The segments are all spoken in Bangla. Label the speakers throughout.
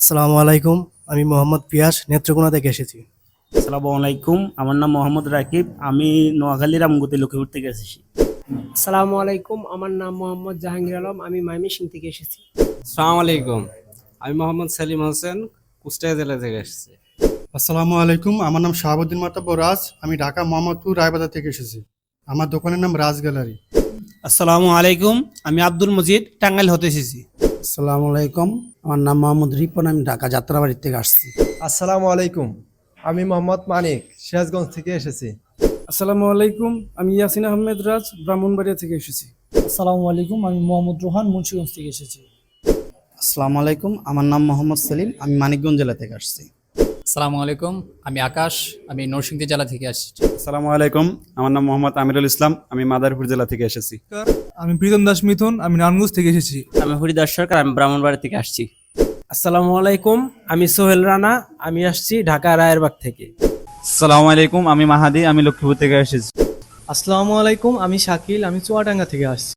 Speaker 1: আসসালামু আলাইকুম আমি মোহাম্মদ পিয়াস নেত্রকোনা থেকে এসেছি।
Speaker 2: আসসালামু আলাইকুম আমার নাম মোহাম্মদ রাকিব আমি নোয়াখালী রামগতি লক্ষ্মীপুর থেকে এসেছি।
Speaker 3: আসসালামু আলাইকুম আমার নাম মোহাম্মদ জাহাঙ্গীর আলম আমি মাইমিসিং থেকে এসেছি।
Speaker 4: সালাম আলাইকুম আমি মোহাম্মদ সেলিম হোসেন কুষ্টিয়া জেলা থেকে এসেছি।
Speaker 5: আসসালামু আলাইকুম আমার নাম শাহাবুদ্দিন মাতাব্বর রাজ আমি ঢাকা মোহাম্মদপুর রায়বাজার থেকে এসেছি। আমার দোকানের নাম রাজ গ্যালারি।
Speaker 6: আসসালামু আলাইকুম আমি আব্দুল মজিদ টাঙ্গাইল হতে এসেছি।
Speaker 7: আসসালামু আলাইকুম আমার নাম মোহাম্মদ রিপন আমি ঢাকা যাত্রাবাড়ি থেকে আসছি।
Speaker 8: আসসালামু আলাইকুম আমি মোহাম্মদ মানিক সিরাজগঞ্জ থেকে এসেছি।
Speaker 9: আসসালামু আলাইকুম আমি ইয়াসিন আহমেদ রাজ ব্রাহ্মণবাড়িয়া থেকে এসেছি।
Speaker 3: আসসালামু আলাইকুম আমি মোহাম্মদ রোহান মুন্সিগঞ্জ থেকে এসেছি।
Speaker 7: আসসালামু আলাইকুম আমার নাম মোহাম্মদ সেলিম আমি মানিকগঞ্জ জেলা থেকে আসছি।
Speaker 10: আসসালামু আলাইকুম আমি আকাশ আমি নরসিংদী জেলা থেকে আসছি।
Speaker 4: আসসালামু আলাইকুম আমার নাম মোহাম্মদ আমিরুল ইসলাম আমি মাদারপুর জেলা থেকে এসেছি।
Speaker 9: আমি প্রীতম দাস মিথুন আমি নারায়ণগঞ্জ থেকে এসেছি।
Speaker 2: আমি হরিদাস সরকার আমি ব্রাহ্মণবাড়ি থেকে আসছি।
Speaker 3: আসসালামু আলাইকুম আমি সোহেল রানা আমি আসছি ঢাকা রায়েরবাগ থেকে।
Speaker 4: আসসালামু আলাইকুম আমি মাহাদি আমি লক্ষ্মীপুর থেকে এসেছি।
Speaker 9: আসসালামু আলাইকুম আমি শাকিল আমি চুয়াডাঙ্গা থেকে আসছি।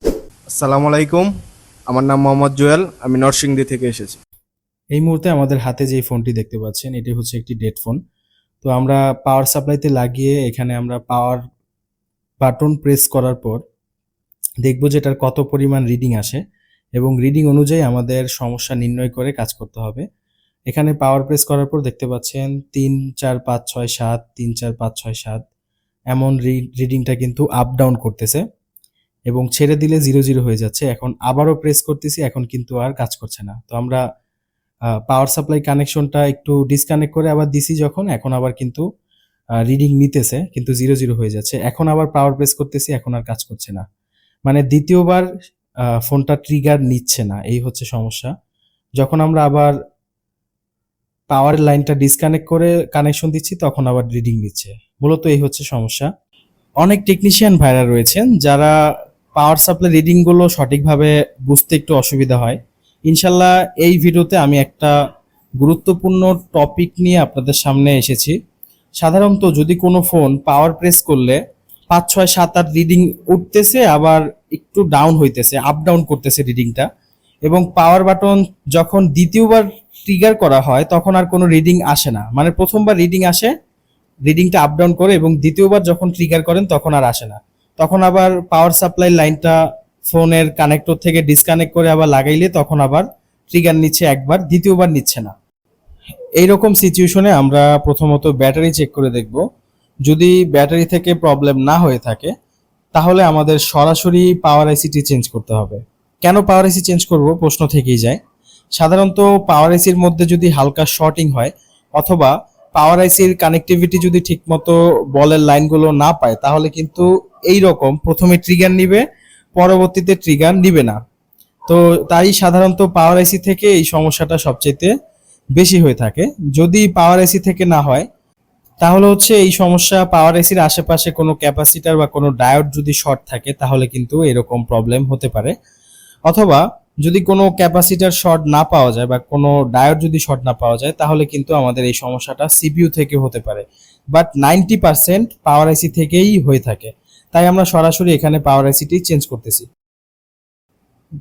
Speaker 8: আসসালামু আলাইকুম আমার নাম মোহাম্মদ জুয়েল আমি নরসিংদী থেকে এসেছি।
Speaker 11: এই মুহূর্তে আমাদের হাতে যে ফোনটি দেখতে পাচ্ছেন, এটি হচ্ছে একটি ডেড ফোন। তো আমরা পাওয়ার সাপ্লাইতে লাগিয়ে এখানে আমরা পাওয়ার বাটন প্রেস করার পর দেখব যে এটার কত পরিমাণ রিডিং আসে এবং রিডিং অনুযায়ী আমাদের সমস্যা নির্ণয় করে কাজ করতে হবে। এখানে পাওয়ার প্রেস করার পর দেখতে পাচ্ছেন, তিন, চার, পাঁচ, ছয়, সাত, তিন, চার, পাঁচ, ছয়, সাত, এমন রিডিংটা কিন্তু আপ ডাউন করতেছে এবং ছেড়ে দিলে জিরো জিরো হয়ে যাচ্ছে। এখন আবারও প্রেস করতেছি, এখন কিন্তু আর কাজ করছে না। তো আমরা পাওয়ার সাপ্লাই কানেকশনটা একটু ডিসকানেক্ট করে আবার দিছি যখন, এখন আবার কিন্তু রিডিং নিতেছে, কিন্তু জিরো জিরো হয়ে যাচ্ছে। এখন আবার পাওয়ার প্রেস করতেছি, এখন আর কাজ করছে না। মানে দ্বিতীয়বার ফোনটা ট্রিগার নিচ্ছে না, এই হচ্ছে সমস্যা। যখন আমরা আবার পাওয়ার লাইনটা ডিসকানেক্ট করে কানেকশন দিচ্ছি, তখন আবার রিডিং নিচ্ছে। মূলত এই হচ্ছে সমস্যা। অনেক টেকনিশিয়ান ভাইরা রয়েছেন, যারা পাওয়ার সাপ্লাই রিডিংগুলো সঠিকভাবে বুঝতে একটু অসুবিধা হয়। ইনশাল্লাহ এই ভিডিওতে আমি একটা গুরুত্বপূর্ণ টপিক নিয়ে আপনাদের সামনে এসেছি। সাধারণত যদি কোনো ফোন পাওয়ার প্রেস করলে পাঁচ, ছয়, সাত, আট রিডিং উঠতেছে, আবার একটু ডাউন হইতেছে আপ ডাউন করতেছে রিডিংটা এবং পাওয়ার বাটন যখন দ্বিতীয়বার ট্রিগার করা হয়, তখন আর কোনো রিডিং আসে না। মানে প্রথমবার রিডিং আসে রিডিংটা আপ ডাউন করে এবং দ্বিতীয়বার যখন ট্রিগার করেন, তখন আর আসে না। তখন আবার পাওয়ার সাপ্লাই লাইনটা ফোনের কানেক্টর থেকে ডিসকানেক্ট করে আবার লাগাইলে তখন আবার ট্রিগার নিচ্ছে একবার, দ্বিতীয়বার নিচ্ছে না। এইরকম সিচুয়েশনে আমরা প্রথমত ব্যাটারি চেক করে দেখব। যদি ব্যাটারি থেকে প্রবলেম না হয়ে থাকে, তাহলে আমাদের সরাসরি পাওয়ার আইসিটি চেঞ্জ করতে হবে। কেন পাওয়ার আইসি চেঞ্জ করব? প্রশ্ন থেকেই যায়। সাধারণত পাওয়ার আইসির মধ্যে যদি হালকা শর্টিং হয়, অথবা পাওয়ার আইসির কানেক্টিভিটি যদি ঠিকমতো বলের লাইনগুলো না পায়, তাহলে কিন্তু এই রকম প্রথমে ট্রিগার নিবে পরবর্তীতে ট্রিগার নিবে না। তো তাই সাধারণত পাওয়ার আইসি থেকে এই সমস্যাটা সবচেয়ে বেশি হয়ে থাকে। যদি পাওয়ার আইসি থেকে না হয়, তাহলে হচ্ছে এই সমস্যা পাওয়ার এসির আশেপাশে কোনো ক্যাপাসিটার বা কোনো ডায়োড যদি শর্ট থাকে, তাহলে কিন্তু এরকম প্রবলেম হতে পারে। অথবা যদি কোনো ক্যাপাসিটার শর্ট না পাওয়া যায় বা কোনো ডায়োড যদি শর্ট না পাওয়া যায়, তাহলে কিন্তু আমাদের এই সমস্যাটা সিপিইউ থেকে হতে পারে। But ninety percent power AC থেকেই হয়ে থাকে। তাই আমরা সরাসরি এখানে পাওয়ার আইসিটি চেঞ্জ করতেছি।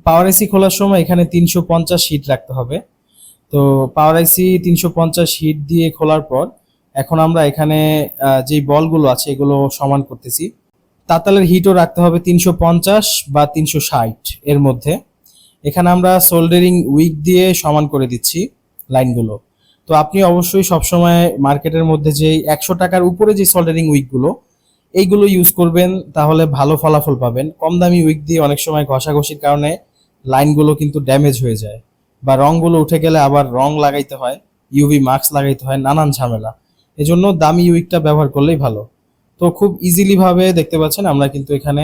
Speaker 11: পাওয়ার আইসি খোলার সময় এখানে তিনশো পঞ্চাশ হিট রাখতে হবে। তো পাওয়ার আইসি তিনশো পঞ্চাশ হিট দিয়ে খোলার পর এখন আমরা এখানে যেই বলগুলো আছে এগুলো সমান করতেছি। তাতালের হিটও রাখতে হবে তিনশো পঞ্চাশ বা তিনশো ষাট এর মধ্যে। এখানে আমরা সোল্ডারিং উইক দিয়ে সমান করে দিচ্ছি লাইনগুলো। তো আপনি অবশ্যই সবসময় মার্কেটের মধ্যে যে একশো টাকার উপরে যে সোল্ডারিং উইকগুলো এইগুলো ইউজ করবেন তাহলে ভালো ফলাফল পাবেন। কম দামি উইক দিয়ে অনেক সময় ঘষাঘষির কারণে লাইনগুলো কিন্তু ড্যামেজ হয়ে যায় বা রংগুলো উঠে গেলে আবার রং লাগাইতে হয় ইউভি মাস্ক লাগাইতে হয় নানান ঝামেলা। এজন্য দামি উইকটা ব্যবহার করলেই ভালো। তো খুব ইজিলি ভাবে দেখতে পাচ্ছেন আমরা কিন্তু এখানে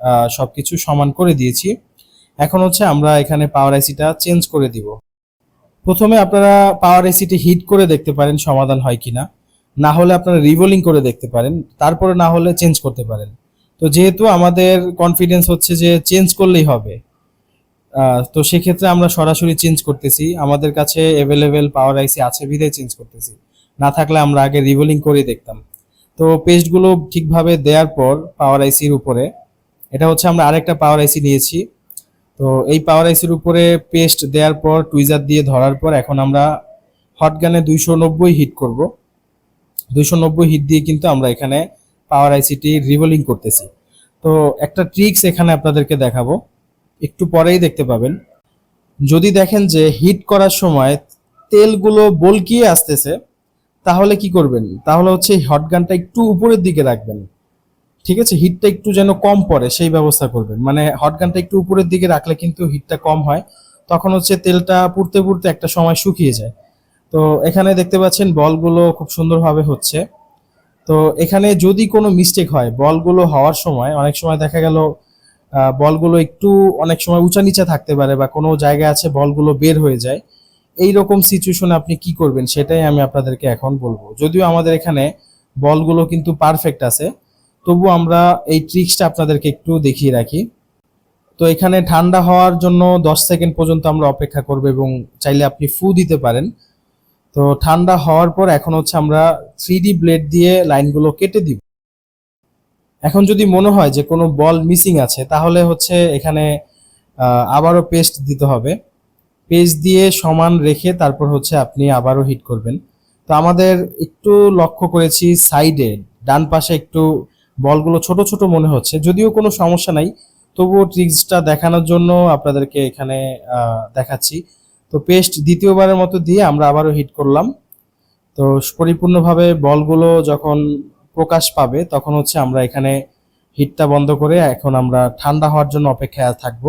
Speaker 11: আহ, সবকিছু সমান করে দিয়েছি। এখন হচ্ছে আমরা এখানে পাওয়ার আইসিটা চেঞ্জ করে দিব। প্রথমে আপনারা পাওয়ার এসিটি হিট করে দেখতে পারেন সমাধান হয় কিনা। না হলে আপনারা রিভোলিং করে দেখতে পারেন, তারপরে না হলে চেঞ্জ করতে পারেন। তো যেহেতু আমাদের কনফিডেন্স হচ্ছে যে চেঞ্জ করলেই হবে তো সেক্ষেত্রে আমরা সরাসরি চেঞ্জ করতেছি। আমাদের কাছে অ্যাভেলেবেল পাওয়ার আইসি আছে বিধায় চেঞ্জ করতেছি। না থাকলে আমরা আগে রিভোলিং করে দেখতাম। তো পেস্টগুলো ঠিকভাবে দেওয়ার পর পাওয়ার আইসির উপরে, এটা হচ্ছে আমরা আরেকটা পাওয়ার আইসি নিয়েছি। তো এই পাওয়ার আইসির উপরে পেস্ট দেওয়ার পর টুইজার দিয়ে ধরার পর এখন আমরা হটগানে দুইশো নব্বই হিট করব। দুইশো নব্বই হিট দিয়ে কিন্তু আমরা এখানে পাওয়ার আইসিটি রিভলিং করতেছি। তো একটা ট্রিক্স এখানে আপনাদেরকে দেখাবো। একটু পরেই দেখতে পাবেন। যদি দেখেন যে হিট করার সময় তেলগুলো বলকিয়ে আসতেছে, তাহলে কি করবেন? তাহলে হচ্ছে হট গানটা একটু উপরের দিকে রাখবেন। ঠিক আছে? হিটটা একটু যেন কম পড়ে, সেই ব্যবস্থা করবেন। মানে হট গানটা একটু উপরের দিকে রাখলে কিন্তু হিটটা কম হয়। তখন হচ্ছে তেলটা পুড়তে পুড়তে একটা সময় শুকিয়ে যায়। তো এখানে দেখতে পাচ্ছেন বলগুলো খুব সুন্দরভাবে হচ্ছে। তো এখানে যদি কোনো মিস্টেক হয় বলগুলো হওয়ার সময়, অনেক সময় দেখা গেল বলগুলো একটু অনেক সময় উঁচা নিচা থাকতে পারে বা কোনো জায়গায় আছে বলগুলো বের হয়ে যায় এই রকম সিচুয়েশনে আপনি কি করবেন সেটাই আমি আপনাদেরকে এখন বলব। যদিও আমাদের এখানে বলগুলো কিন্তু পারফেক্ট আছে, তবু আমরা এই ট্রিক্সটা আপনাদেরকে একটু দেখিয়ে রাখি। তো এখানে ঠান্ডা হওয়ার জন্য দশ সেকেন্ড পর্যন্ত আমরা অপেক্ষা করব এবং চাইলে আপনি ফু দিতে পারেন। তো ঠান্ডা হওয়ার পর এখন হচ্ছে আমরা থ্রি ব্লেড দিয়ে লাইনগুলো কেটে দিব। এখন যদি মনে হয় যে কোনো বল মিসিং আছে, তাহলে হচ্ছে এখানে আবারও পেস্ট দিতে হবে। পেস্ট দিয়ে সমান রেখে তারপর হচ্ছে আপনি আবারও হিট করবেন। তো আমাদের একটু লক্ষ্য করেছি সাইডে ডান পাশে একটু বলগুলো ছোট ছোট মনে হচ্ছে। যদিও কোনো সমস্যা নাই, তবুও ট্রিক্সটা দেখানোর জন্য আপনাদেরকে এখানে দেখাচ্ছি। তো পেস্ট দ্বিতীয়বারের মতো দিয়ে আমরা আবারও হিট করলাম। তো পরিপূর্ণভাবে বলগুলো যখন প্রকাশ পাবে, তখন হচ্ছে আমরা এখানে হিটটা বন্ধ করে এখন আমরা ঠান্ডা হওয়ার জন্য অপেক্ষায় থাকব।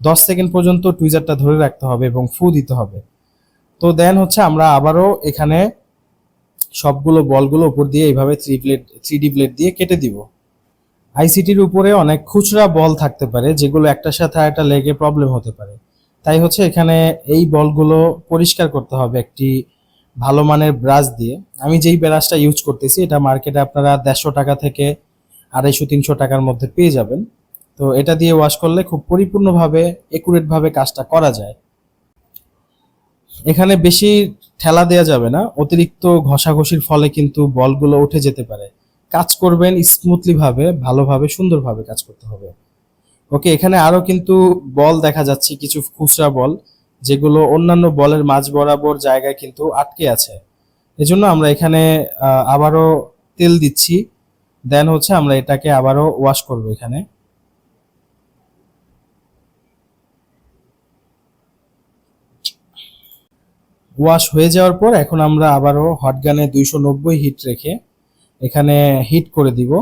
Speaker 11: দশ সেকেন্ড পর্যন্ত টুইজারটা ধরে রাখতে হবে এবং ফু দিতে হবে। তো দেন হচ্ছে আমরা আবারও এখানে সবগুলো বলগুলো উপর দিয়ে এইভাবে three plate three D plate দিয়ে কেটে দিব। আইসিটির উপরে অনেক খুচরা বল থাকতে পারে, যেগুলো একটার সাথে একটা লেগে প্রবলেম হতে পারে। তাই হচ্ছে এখানে এই বলগুলো পরিষ্কার করতে হবে একটি ভালো মানের ব্রাশ দিয়ে। আমি যেই ব্রাশটা ইউজ করতেছি, এটা মার্কেটে আপনারা দেড়শো টাকা থেকে আড়াইশো, তিনশো টাকার মধ্যে পেয়ে যাবেন। তো এটা দিয়ে ওয়াশ করলে খুব পরিপূর্ণভাবে একুরেটভাবে কাজটা করা যায়। এখানে বেশি ঠেলা দেওয়া যাবে না, অতিরিক্ত ঘষাঘষির ফলে কিন্তু বলগুলো উঠে যেতে পারে। কাজ করবেন স্মুথলি ভাবে, ভালোভাবে, সুন্দরভাবে কাজ করতে হবে। ওকে এখানে আরও কিন্তু বল দেখা যাচ্ছে, কিছু খুচরা বল, যেগুলো অন্যান্য বলের মাঝ বরাবর জায়গায় কিন্তু আটকে আছে। এজন্য আমরা এখানে আবারও তেল দিচ্ছি। দেন হচ্ছে আমরা এটাকে আবারও ওয়াশ করব এখানে। ওয়াশ হয়ে যাওয়ার পর এখন আমরা আবারও হটগানে দুইশো নব্বই হিট রেখে এখানে হিট করে দিব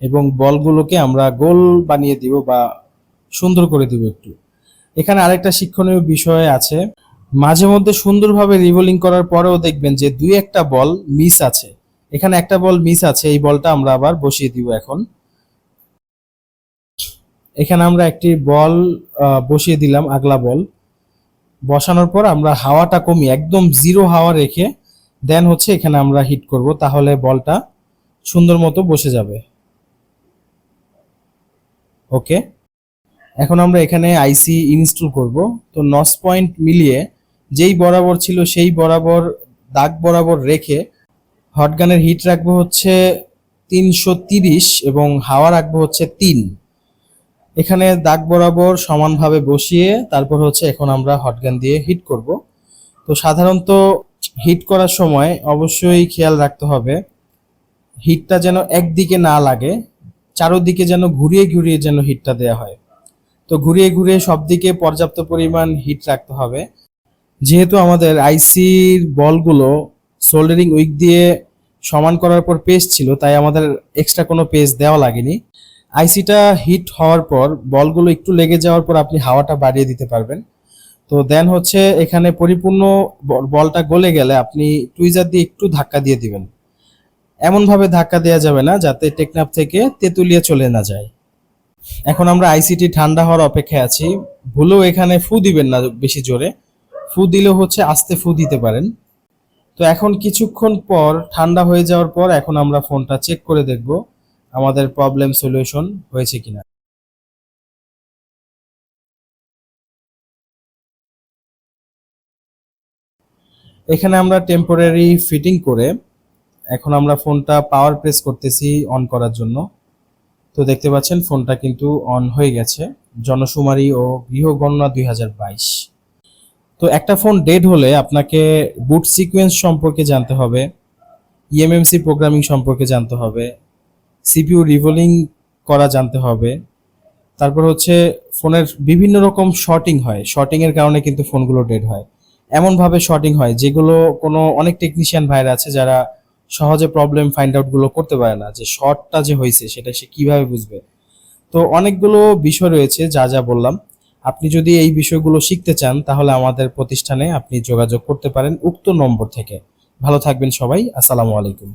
Speaker 11: এবং বলগুলোকে আমরা গোল বানিয়ে দিব বা সুন্দর করে দিব একটু। এখানে আরেকটা শিক্ষণীয় বিষয় আছে। মাঝে মধ্যে সুন্দরভাবে রিভলিং করার পরেও দেখবেন যে দুই একটা বল মিস আছে। এখানে একটা বল মিস আছে, এই বলটা আমরা আবার বসিয়ে দিব এখন। এখানে আমরা একটি বল বসিয়ে দিলাম, আগলা বল। বসানোর পর আমরা হাওয়াটা কমিয়ে একদম জিরো হাওয়া রেখে দেন হচ্ছে এখানে আমরা হিট করব, তাহলে বলটা সুন্দর মতো বসে যাবে। ওকে এখন আমরা এখানে আইসি ইনস্টল করব। তো নস পয়েন্ট মিলিয়ে যেই বরাবর ছিল সেই বরাবর দাগ বরাবর রেখে হটগানের হিট রাখব হচ্ছে তিনশো তিরিশ এবং হাওয়া রাখব হচ্ছে তিন। এখানে দাগ বরাবর সমানভাবে বসিয়ে তারপর হচ্ছে এখন আমরা হটগান দিয়ে হিট করব। তো সাধারণত হিট করার সময় অবশ্যই খেয়াল রাখতে হবে হিটটা যেন একদিকে না লাগে, চারোদিকে যেন ঘুরিয়ে ঘুরিয়ে যেন হিটটা দেওয়া হয়। তো ঘুরিয়ে ঘুরিয়ে সব দিকে পর্যাপ্ত পরিমাণ হিট রাখতে হবে। যেহেতু আমাদের আইসির বলগুলো সোল্ডারিং উইক দিয়ে সমান করার পর পেস্ট ছিল, তাই আমাদের এক্সট্রা কোনো পেস্ট দেওয়া লাগেনি। আইসিটা হিট হওয়ার পর বলগুলো একটু লেগে যাওয়ার পর আপনি হাওয়াটা বাড়িয়ে দিতে পারবেন। তো দেন হচ্ছে এখানে পরিপূর্ণ বলটা গলে গেলে আপনি টুইজার দিয়ে একটু ধাক্কা দিয়ে দিবেন। এমনভাবে ধাক্কা দেওয়া যাবে না, যাতে টেকনাফ থেকে তেঁতুলিয়া চলে না যায়। এখন আমরা আইসিটি ঠান্ডা হওয়ার অপেক্ষায় আছি। ভুলেও এখানে ফু দিবেন না বেশি জোরে। ফু দিলেও হচ্ছে আস্তে ফু দিতে পারেন। তো এখন কিছুক্ষণ পর, ঠান্ডা হয়ে যাওয়ার পর এখন আমরা ফোনটা চেক করে দেখব আমাদের প্রবলেম সলিউশন হয়েছে কিনা। এখানে আমরা টেম্পোরারি ফিটিং করে এখন আমরা ফোনটা পাওয়ার প্রেস করতেছি অন করার জন্য। তো দেখতে পাচ্ছেন, ফোনটা কিন্তু অন হয়ে গেছে। জনশুমারি ও গৃহগণনা দুই হাজার বাইশ। তো একটা ফোন ডেড হলে আপনাকে বুট সিকোয়েন্স সম্পর্কে জানতে হবে ইএমএমসি প্রোগ্রামিং সম্পর্কে জানতে হবে সিপিইউ রিভলিং করা জানতে হবে। তারপর হচ্ছে ফোনের বিভিন্ন রকম শর্টিং হয় শর্টিং এর কারণে কিন্তু ফোনগুলো ডেড হয়। এমনভাবে শর্টিং হয় যেগুলো কোনো অনেক টেকনিশিয়ান ভাইরা আছে যারা সহজে প্রবলেম ফাইন্ড আউটগুলো করতে পারে না, যে শর্টটা যে হয়েছে সেটা সে কীভাবে বুঝবে? তো অনেকগুলো বিষয় রয়েছে, যা যা বললাম। আপনি যদি এই বিষয়গুলো শিখতে চান, তাহলে আমাদের প্রতিষ্ঠানে আপনি যোগাযোগ করতে পারেন উক্ত নম্বর থেকে। ভালো থাকবেন সবাই, আসসালামু আলাইকুম।